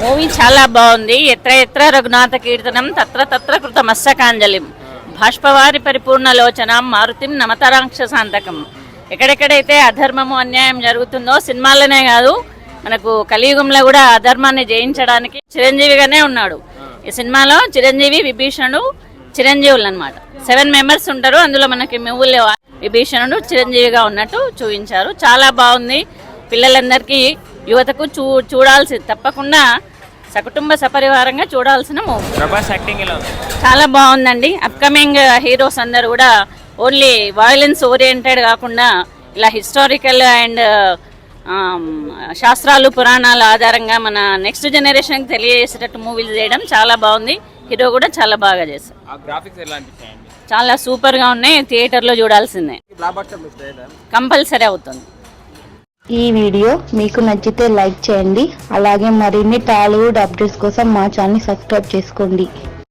Movie? చాలా బాగుంది. ఎత్ర ఎత్ర రఘునాథ కీర్తనం తత్ర తత్ర కృత మస్తకాంజలిం భాష్పవారి పరిపూర్ణ లోచనం మారుతిం నమతరాక్షసాంతకం. ఎక్కడెక్కడైతే అధర్మము అన్యాయం జరుగుతుందో సినిమాల్లోనే కాదు మనకు కలియుగంలో కూడా అధర్మాన్ని జయించడానికి చిరంజీవిగానే ఉన్నాడు. ఈ సినిమాలో చిరంజీవి విభీషణుడు చిరంజీవులు అనమాట సెవెన్ మెంబర్స్ ఉంటారు. అందులో మనకి మూవీలో విభీషణుడు చిరంజీవిగా ఉన్నట్టు చూపించారు. చాలా బాగుంది. పిల్లలందరికీ యువతకు చూ చూడాల్సి తప్పకుండా సకుటుంబ సపరివారంగా చూడాల్సిన మూవీ ప్రభాస్ యాక్టింగ్ ఎలా ఉంది? చాలా బాగుందండి. అప్కమింగ్ హీరోస్ అందరు కూడా ఓన్లీ వైలెన్స్ ఓరియంటెడ్ కాకుండా ఇలా హిస్టారికల్ అండ్ శాస్త్రాలు పురాణాల ఆధారంగా మన నెక్స్ట్ జనరేషన్కి తెలియజేసేటట్టు మూవీలు చేయడం చాలా బాగుంది. హీరో కూడా చాలా బాగా చేశారు. ఆ గ్రాఫిక్స్ ఎలా అనిపించాయండి చాలా సూపర్గా ఉన్నాయి. థియేటర్లో చూడాల్సిందే. కంపల్సరీ అవుతుంది. ఈ వీడియో మీకు నచ్చితే లైక్ చేయండి. అలాగే మరిన్ని టాలీవుడ్ అప్డేట్స్ కోసం మా ఛానల్ సబ్స్క్రైబ్ చేసుకోండి.